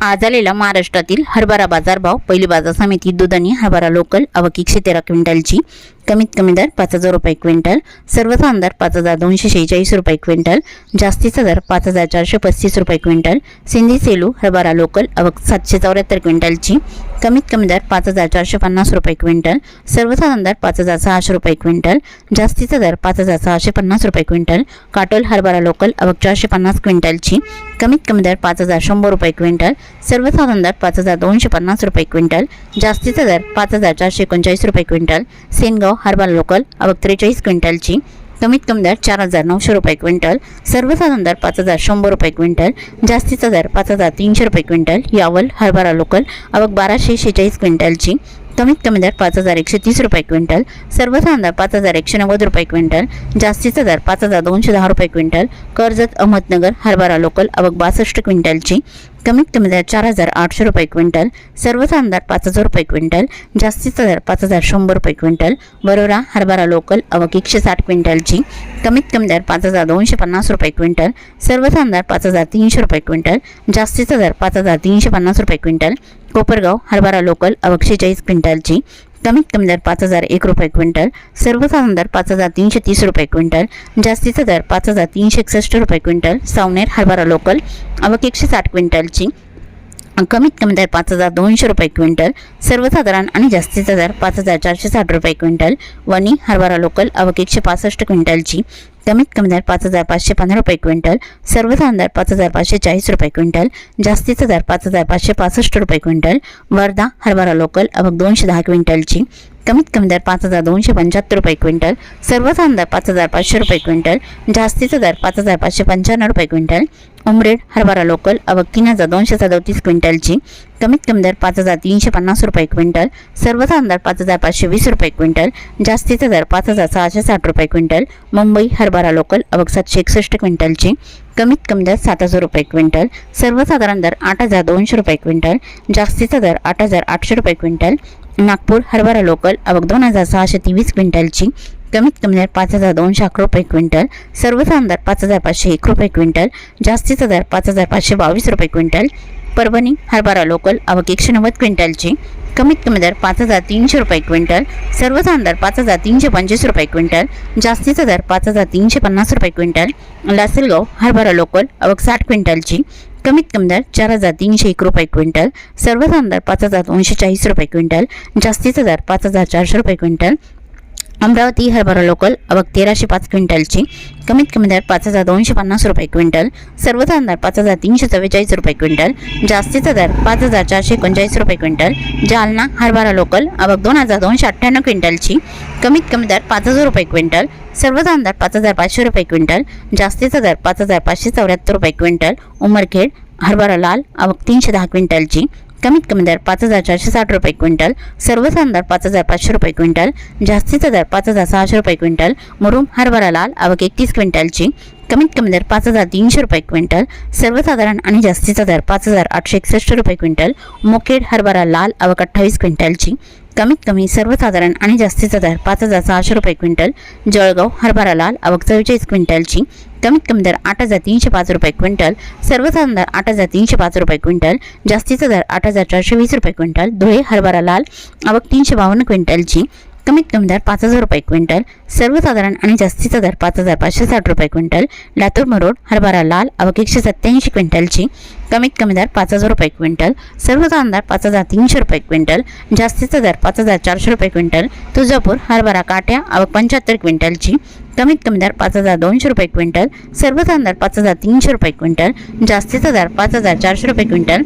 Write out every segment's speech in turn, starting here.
आज आलेला महाराष्ट्रातील हरभरा बाजारभाव पहिली बाजार समिती दुधनी हरभरा लोकल आवक एकशे तेरा क्विंटलची. कमीत कमी दर पाच हजार रुपये क्विंटल. सर्वसाधारण दर पाच हजार दोनशे शेहेचाळीस रुपये क्विंटल. जास्तीचा दर पाच हजार चारशे पस्तीस रुपये क्विंटल. सिंधी सेलू हरभरा लोकल अवक सातशे चौऱ्याहत्तर क्विंटलची. कमीत कमी दर पाच हजार चारशे पन्नास रुपये क्विंटल सर्वसाधारण दर पाच हजार सहाशे रुपये क्विंटल जास्तीचा दर पाच हजार सहाशे पन्नास रुपये क्विंटल काटोल हरभरा लोकल अवघ चारशे पन्नास क्विंटलची कमीत कमी दर पाच हजार शंभर रुपये क्विंटल सर्वसाधारण दर पाच हजार दोनशे पन्नास रुपये क्विंटल जास्तीचा दर पाच हजार चारशे एकोणचाळीस रुपये क्विंटल सेनगाव हरभरा लोकल अवघ त्रेचाळीस क्विंटलची कमीत कमी दर चार हजार नऊशे रुपये क्विंटल सर्वसाधारण दर पाच हजार शंभर रुपये क्विंटल जास्तीचा दर पाच हजार तीनशे रुपये क्विंटल यावल हरभरा लोकल आवक बाराशे शेहेचाळीस क्विंटलची कमीत कमी दर पाच हजार एकशे तीस रुपये क्विंटल सर्वसाधारण दर पाच हजार एकशे नव्वद रुपये क्विंटल जास्तीचा दर पाच हजार दोनशे दहा रुपये क्विंटल कर्जत अहमदनगर हरभरा लोकल आवक बासष्ट क्विंटलची कमीत कमी दर चार हजार आठशे रुपये क्विंटल सर्वसाधारण दर पाच हजार रुपये क्विंटल जास्तीचा दर पाच हजार शंभर रुपये क्विंटल बरोरा हरभरा लोकल आवक एकशे साठ क्विंटलची कमीत कमी दर पाच हजार दोनशे पन्नास रुपये क्विंटल सर्वसाधारण दर पाच हजार तीनशे रुपये क्विंटल जास्तीचा दर पाच हजार तीनशे पन्नास रुपये क्विंटल कोपरगाव हरभरा लोकल आवक चाळीस क्विंटलची कमीत कमी दर पाच हजार एक रुपये क्विंटल सर्वसाधारण दर पाच हजार तीनशे तीस रुपये क्विंटल जास्तीचा दर पाच हजार तीनशे एकसष्ट रुपये क्विंटल सावनेर हरभरा लोकल अवक एकशे साठ क्विंटलची कमीत कमी दर पाच हजार दोनशे रुपये क्विंटल सर्वसाधारण आणि जास्तीचा दर पाच हजार चारशे साठ रुपये क्विंटल वणी हरभरा लोकल अवक एकशे पासष्ट क्विंटलची कमीत कमी दर पाच हजार पाचशे पंधरा रुपये क्विंटल सर्वसाधारण दर पाच हजार पाचशे चाळीस रुपये क्विंटल जास्तीचा दर पाच हजार पाचशे पासष्ट रुपये क्विंटल वर्धा हरभरा लोकल अवक दोनशे दहा क्विंटलची कमीत कमी दर पाच हजार दोनशे पंच्याहत्तर रुपये क्विंटल सर्वसाधारण दर पाच हजार पाचशे रुपये क्विंटल जास्तीचा दर पाच हजार पाचशे पंच्याण्णव रुपये क्विंटल उमरेड हरभरा लोकल आवक तीन हजार दोनशे सदोतीस क्विंटलची कमीत कमी दर पाच हजार तीनशे पन्नास रुपये क्विंटल सर्वसाधारण दर पाच हजार पाचशे वीस रुपये क्विंटल जास्तीचा दर पाच हजार सहाशे साठ रुपये क्विंटल मुंबई हरभरा लोकल अवक सातशे एकसष्ट क्विंटलची कमीत कमी दर सात हजार रुपये क्विंटल सर्वसाधारण दर आठ हजार दोनशे रुपये क्विंटल जास्तीचा दर आठ हजार आठशे रुपये क्विंटल नागपूर हरभरा लोकल अवक दोन हजार सहाशे तेवीस क्विंटलची कमीत कमी दर पाच हजार दोनशे अकरा रुपये क्विंटल सर्वसाधारण दर पाच हजार पाचशे एक रुपये क्विंटल जास्तीचा दर पाच हजार पाचशे बावीस रुपये क्विंटल परभणी हरभरा लोकल आवक एकशे नव्वद क्विंटलची कमीत कमी दर पाच हजार तीनशे रुपये क्विंटल सर्वसाधारण दर पाच हजार तीनशे पंचवीस रुपये क्विंटल जास्तीचा दर पाच हजार तीनशे पन्नास रुपये क्विंटल लासलगाव हरभरा लोकल आवक साठ क्विंटलची कमीत कमी दर चार हजार तीनशे एक रुपये क्विंटल सर्वसाधारण दर पाच हजार दोनशे चाळीस रुपये क्विंटल जास्तीचा दर पाच हजार चारशे रुपये क्विंटल अमरावती हरभरा लोकल अवघ तेराशे पाच क्विंटलची. कमीत कमी दर पाच हजार दोनशे पन्नास रुपये क्विंटल. सर्वसाधारण दर पाच हजार तीनशे चव्वेचाळीस रुपये क्विंटल. जास्तीचा दर पाच हजार चारशे एकोणचाळीस रुपये क्विंटल. जालना हरभरा लोकल अवघ दोन हजार दोनशे अठ्ठ्याण्णव क्विंटलची. कमीत कमी दर पाच हजार रुपये क्विंटल. सर्वसाधारण दर पाच हजार पाचशे रुपये क्विंटल. जास्तीचा दर पाच हजार पाचशे चौऱ्याहत्तर रुपये क्विंटल. उमरखेड हरभरा लाल आवक तीनशे दहा क्विंटलची. कमीत कमी दर पाच हजार चारशे साठ रुपये क्विंटल सर्वसाधारण दर पाच हजार पाचशे रुपये क्विंटल जास्तीचा दर पाच हजार सहाशे रुपये क्विंटल मुरुम हरभरा लाल आवक एकतीस क्विंटलची कमीत कमी दर पाच हजार तीनशे रुपये क्विंटल सर्वसाधारण आणि जास्तीचा दर पाच हजार आठशे एकसष्ट रुपये क्विंटल मोकेड हरभरा लाल आवक अठ्ठावीस क्विंटलची. कमीत कमी सर्वसाधारण आणि जास्तीचा दर पाच हजार सहाशे रुपये क्विंटल जळगाव हरभरा लाल आवक चव्वेचाळीस क्विंटलची. कमीत कमी दर आठ हजार तीनशे पाच रुपये क्विंटल सर्वसाधारण दर आठ हजार तीनशे पाच रुपये क्विंटल जास्तीचा दर आठ हजार चारशे वीस रुपये क्विंटल धुळे हरभरा लाल आवक तीनशे बावन्न क्विंटलची. कमीत कमी दर पाच हजार रुपये क्विंटल सर्वसाधारण आणि जास्तीचा दर पाच हजार पाचशे साठ रुपये क्विंटल लातूर मरोड हरभरा लाल आवक एकशे सत्त्याऐंशी क्विंटलची कमीत कमी दर पाच हजार रुपये क्विंटल सर्वसाधारण दर पाच हजार तीनशे रुपये क्विंटल जास्तीचा दर पाच हजार चारशे रुपये क्विंटल तुळजापूर हरभरा काट्या अवघ पंच्याहत्तर क्विंटलची कमीत कमी दर पाच हजार दोनशे रुपये क्विंटल सर्वसाधारण दर पाच हजार तीनशे रुपये क्विंटल जास्तीचा दर पाच हजार चारशे रुपये क्विंटल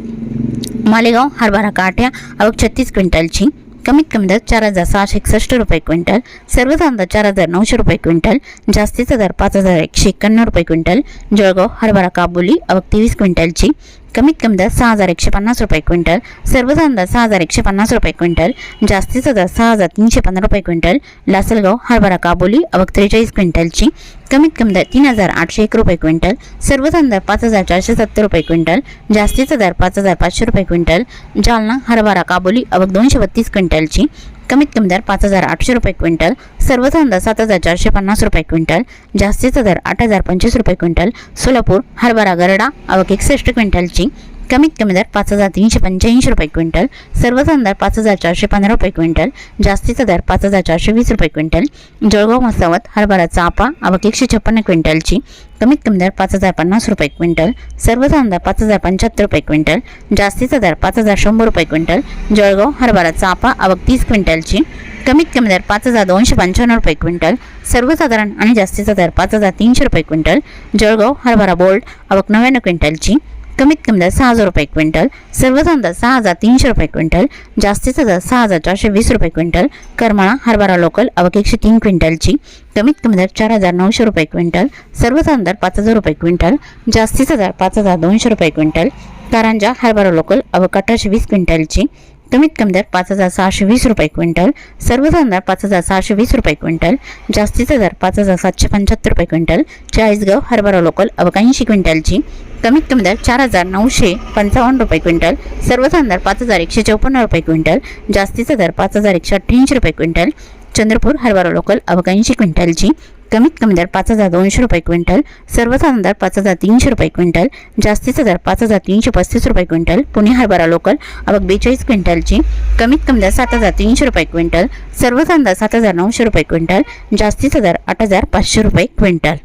मालेगाव हरभरा काठ्या अवघ छत्तीस क्विंटलची कमीत कमी दर चार हजार सहाशे एकसष्ट रुपये क्विंटल सर्वसाधारण दर चार हजार नऊशे रुपये क्विंटल जास्तीचा दर पाच हजार एकशे एक्क्याण्णव रुपये क्विंटल जळगाव हरभरा काबुली अवक तेवीस क्विंटलची कमीत कमी दर सहा हजार एकशे पन्नास रुपये क्विंटल सर्वसाधारण दर सहा हजार एकशे पन्नास रुपये क्विंटल जास्तीचा दर सहा हजार तीनशे पंधरा रुपये क्विंटल लासलगाव हरभरा काबोली अवक त्रेचाळीस क्विंटलची कमीत कमी दर तीन हजार आठशे एक रुपये क्विंटल सर्वसाधारण दर पाच हजार चारशे सत्तर रुपये क्विंटल जास्तीचा दर पाच हजार पाचशे रुपये क्विंटल जालना हरभरा काबुली अवक दोनशे बत्तीस क्विंटलची कमीत कमी दर पाच हजार आठशे रुपये क्विंटल सर्व दर सात हजार चारशे पन्नास रुपये क्विंटल जास्तीचा दर आठ हजार पंचवीस रुपये क्विंटल सोलापूर हरभरा गरडा अवक एकसष्ट क्विंटलची कमीत कमी दर पाच हजार तीनशे पंच्याऐंशी रुपये क्विंटल सर्वसाधारण दर पाच हजार चारशे पंधरा रुपये क्विंटल जास्तीचा दर पाच हजार चारशे वीस रुपये क्विंटल जळगाव मसावत हरभरा चापा अवक एकशे छप्पन्न क्विंटलची कमीत कमी दर पाच हजार पन्नास रुपये क्विंटल सर्वसाधारण दर पाच हजार पंच्याहत्तर रुपये क्विंटल जास्तीचा दर पाच हजार शंभर रुपये क्विंटल जळगाव हरभरा चापा अवक तीस क्विंटलची कमीत कमी दर पाच हजार दोनशे पंच्याण्णव रुपये क्विंटल सर्वसाधारण आणि जास्तीचा दर पाच हजार तीनशे रुपये क्विंटल जळगाव हरभरा बोल्ड अवक नव्याण्णव क्विंटलची कमीत कमी दर सहा हजार रुपये क्विंटल सर्वसाधारण दर सहा हजार तीनशे रुपये क्विंटल जास्तीचा दर सहा हजार चारशे वीस रुपये क्विंटल करमाळा हरभरा लोकल अवक एकशे तीन क्विंटलची कमीत कमी दर चार हजार नऊशे रुपये क्विंटल सर्वसाधारण दर पाच हजार रुपये क्विंटल जास्तीचा दर पाच हजार दोनशे रुपये क्विंटल कारंजा हरभरा लोकल अवक अठराशे वीस क्विंटलची कमीत कमी दर पाच हजार सहाशे वीस रुपये क्विंटल सर्वसाधारण दर पाच हजार सहाशे वीस रुपये क्विंटल जास्तीचा दर पाच हजार सातशे पंच्याहत्तर रुपये क्विंटल चाळीसगाव हरभरा लोकल अवकाऐंशी क्विंटलची कमीत कमी दर चार हजार नऊशे पंचावन्न रुपये क्विंटल सर्वसाधारण दर पाच हजार एकशे चौपन्न रुपये क्विंटल जास्तीचा दर पाच हजार एकशे अठ्ठ्याऐंशी रुपये क्विंटल चंद्रपूर हरभरा लोकल अवघ्याऐंशी ऐंशी क्विंटलची कमीत कमी दर पाच हजार दोनशे रुपये क्विंटल सर्वसाधारण दर पाच हजार तीनशे रुपये क्विंटल जास्तीचा दर पाच हजार तीनशे पस्तीस रुपये क्विंटल पुणे हरभरा लोकल अवघ बेचाळीस क्विंटलची कमीत कमी दर सात हजार तीनशे रुपये क्विंटल सर्वसाधारण दर सात हजार नऊशे रुपये क्विंटल जास्तीचा दर आठ हजार पाचशे रुपये क्विंटल.